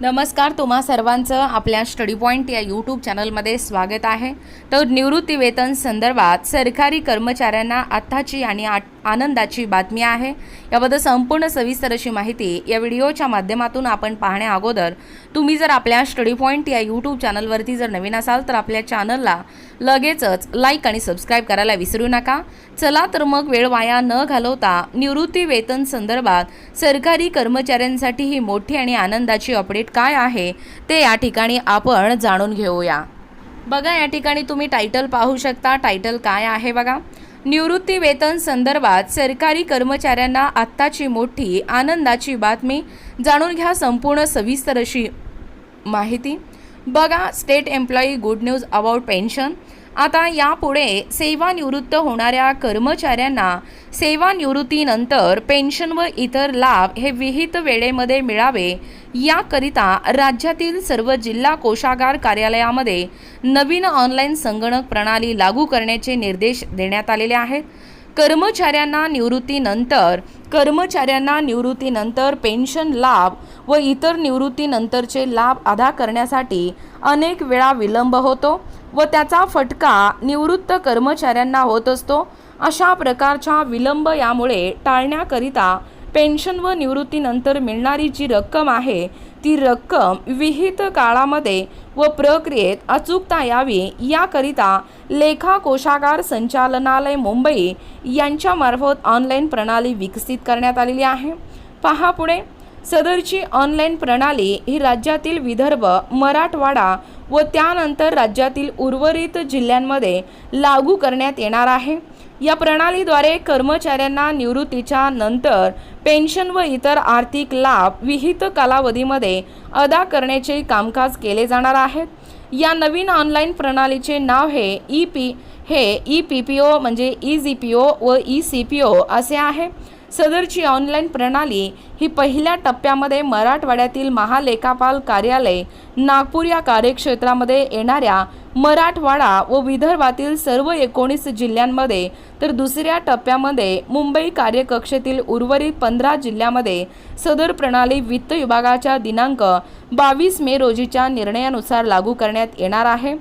नमस्कार तुम्हा सर्वांचं आपल्या स्टडी पॉईंट या यूट्यूब चॅनलमध्ये स्वागत आहे. तर निवृत्तीवेतन संदर्भात सरकारी कर्मचाऱ्यांना आत्ताची आणि आ आनंदाची बातमी आहे. याबद्दल संपूर्ण सविस्तर अशी माहिती या व्हिडिओच्या माध्यमातून आपण पाहण्या अगोदर तुम्ही जर आपल्या स्टडी पॉईंट या यूट्यूब चॅनलवरती जर नवीन असाल तर आपल्या चॅनलला लगेचच लाईक आणि सबस्क्राईब करायला विसरू नका. चला तर मग वेळ वाया न घालवता निवृत्ती वेतन संदर्भात सरकारी कर्मचाऱ्यांसाठी ही मोठी आणि आनंदाची अपडेट काय आहे ते या ठिकाणी आपण जाणून घेऊया. बघा या ठिकाणी तुम्ही टायटल पाहू शकता. टायटल काय आहे बघा? निवृत्ती वेतन संदर्भात सरकारी कर्मचाऱ्यांना आत्ताची मोठी आनंदाची बातमी. जाणून घ्या संपूर्ण सविस्तर अशी माहिती. बघा state employee good news about pension आता यापुढे सेवानिवृत्त होणाऱ्या कर्मचाऱ्यांना सेवानिवृत्तीनंतर पेन्शन व इतर लाभ हे विहित वेळेमध्ये मिळावे याकरिता राज्यातील सर्व जिल्हा कोषागार कार्यालयामध्ये नवीन ऑनलाईन संगणक प्रणाली लागू करण्याचे निर्देश देण्यात आलेले आहेत. कर्मचाऱ्यांना निवृत्तीनंतर कर्मचाऱ्यांना निवृत्तीनंतर पेन्शन लाभ व इतर निवृत्तीनंतरचे लाभ अदा करण्यासाठी अनेक वेळा विलंब होतो व त्याचा फटका निवृत्त कर्मचाऱ्यांना होत असतो. अशा प्रकारच्या विलंब यामुळे टाळण्याकरिता पेन्शन व निवृत्तीनंतर मिळणारी जी रक्कम आहे ती रक्कम विहित काळामध्ये व प्रक्रियेत अचूकता यावी याकरिता लेखा कोषागार संचालनालय मुंबई यांच्यामार्फत ऑनलाईन प्रणाली विकसित करण्यात आलेली आहे. पहा पुढे. सदरची ऑनलाईन प्रणाली ही राज्यातील विदर्भ मराठवाडा व त्यानंतर राज्यातील उर्वरित जिल्ह्यांमध्ये लागू करण्यात येणार आहे. या प्रणालीद्वारे कर्मचाऱ्यांना निवृत्तीच्या नंतर पेन्शन व इतर आर्थिक लाभ विहित कालावधीमध्ये अदा करण्याचे कामकाज केले जाणार आहेत या नवीन ऑनलाईन प्रणालीचे नाव हे ई पी हे ई पी पी ओ म्हणजे ई जी पी ओ व ई सी पी ओ असे आहे. सदरची ऑनलाईन प्रणाली ही पहिल्या टप्प्यामध्ये मराठवाड्यातील महालेखापाल कार्यालय नागपूर या कार्यक्षेत्रामध्ये येणाऱ्या मराठवाडा व विदर्भातील सर्व एकोणीस जिल्ह्यांमध्ये तर दुसऱ्या टप्प्यामध्ये मुंबई कार्यकक्षेतील उर्वरित पंधरा जिल्ह्यामध्ये सदर प्रणाली वित्त विभागाच्या दिनांक बावीस मे रोजीच्या निर्णयानुसार लागू करण्यात येणार आहे.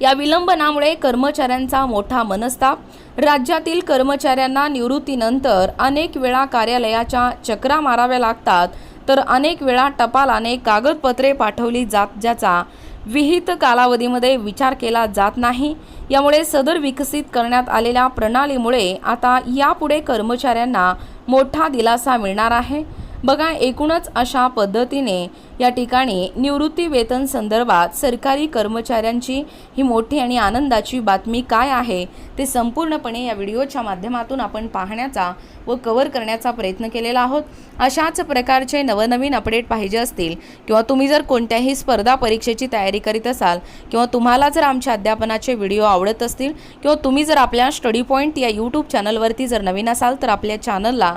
या विलंबनामुळे कर्मचाऱ्यांचा मोठा मनस्ताप. राज्यातील कर्मचाऱ्यांना निवृत्तीनंतर अनेक वेळा कार्यालयाच्या चक्रा माराव्या लागतात तर अनेक वेळा टपालाने कागदपत्रे पाठवली जात ज्याचा विहित कालावधीमध्ये विचार केला जात नाही. यामुळे सदर विकसित करण्यात आलेल्या प्रणालीमुळे आता यापुढे कर्मचाऱ्यांना मोठा दिलासा मिळणार आहे. बघा एकूणच अशा पद्धतीने या ठिकाणी निवृत्ती वेतन संदर्भात सरकारी कर्मचाऱ्यांची ही मोठी आणि आनंदाची बातमी काय आहे ते संपूर्णपणे या व्हिडिओच्या माध्यमातून आपण पाहण्याचा व कव्हर करण्याचा प्रयत्न केलेला आहोत. अशाच प्रकारचे नवनवीन अपडेट पाहिजे असतील किंवा तुम्ही जर कोणत्याही स्पर्धा परीक्षेची तयारी करीत असाल किंवा तुम्हाला जर आमच्या अध्यापनाचे व्हिडिओ आवडत असतील किंवा तुम्ही जर आपल्या स्टडी पॉईंट या यूट्यूब चॅनलवरती जर नवीन असाल तर आपल्या चॅनलला